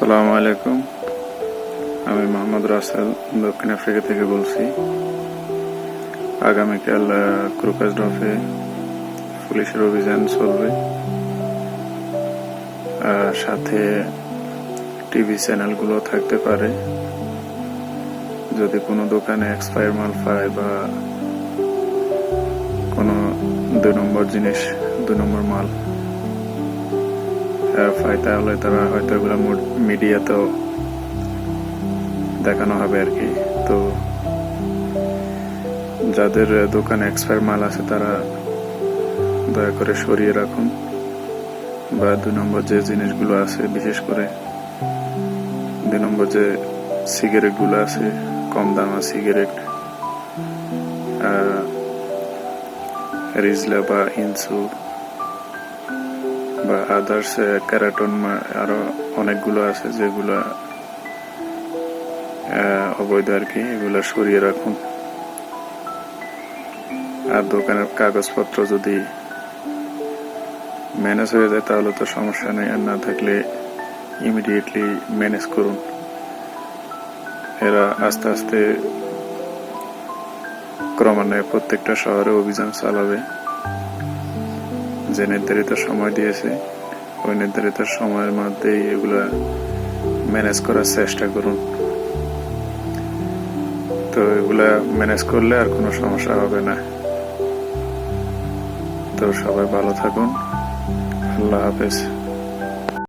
আসসালামু আলাইকুম। আমি মোহাম্মদ রাসেল, দক্ষিণ আফ্রিকা থেকে বলছি। আগামীকাল ক্রুকাস ড্রফে পুলিশের অভিযান চলবে। সাথে টিভি চ্যানেলগুলো থাকতে পারে। যদি কোনো দোকানে এক্সপায়ার মাল পায় বা কোনো দুই নম্বর জিনিস দুই নম্বর মাল পায় তাহলে তারা হয়তো এগুলো মিডিয়াতেও দেখানো হবে আর কি। তো যাদের দোকানে এক্সপায়ার মাল আছে তারা দয়া করে সরিয়ে রাখুন বা দুই নম্বর যে জিনিসগুলো আছে, বিশেষ করে দুই নম্বর যে সিগারেটগুলো আছে, কম দামা সিগারেট রিজলা বা ইনসু বা আদার্স ক্যারাটন আরও অনেকগুলো আছে যেগুলো অবৈধ আর কি, এগুলো সরিয়ে রাখুন। আর দোকানের কাগজপত্র যদি ম্যানেজ হয়ে যায়, তাহলে তো সমস্যা নেই। আর না থাকলে ইমিডিয়েটলি ম্যানেজ করুন। এরা আস্তে আস্তে ক্রমান্বয়ে প্রত্যেকটা শহরে অভিযান চালাবে। যে নির্ধারিত সময় দিয়েছে, ওই নির্ধারিত সময়ের মধ্যেই এগুলা ম্যানেজ করার চেষ্টা করুন। তো এগুলা ম্যানেজ করলে আর কোনো সমস্যা হবে না। তো সবাই ভালো থাকুন। আল্লাহ হাফেজ।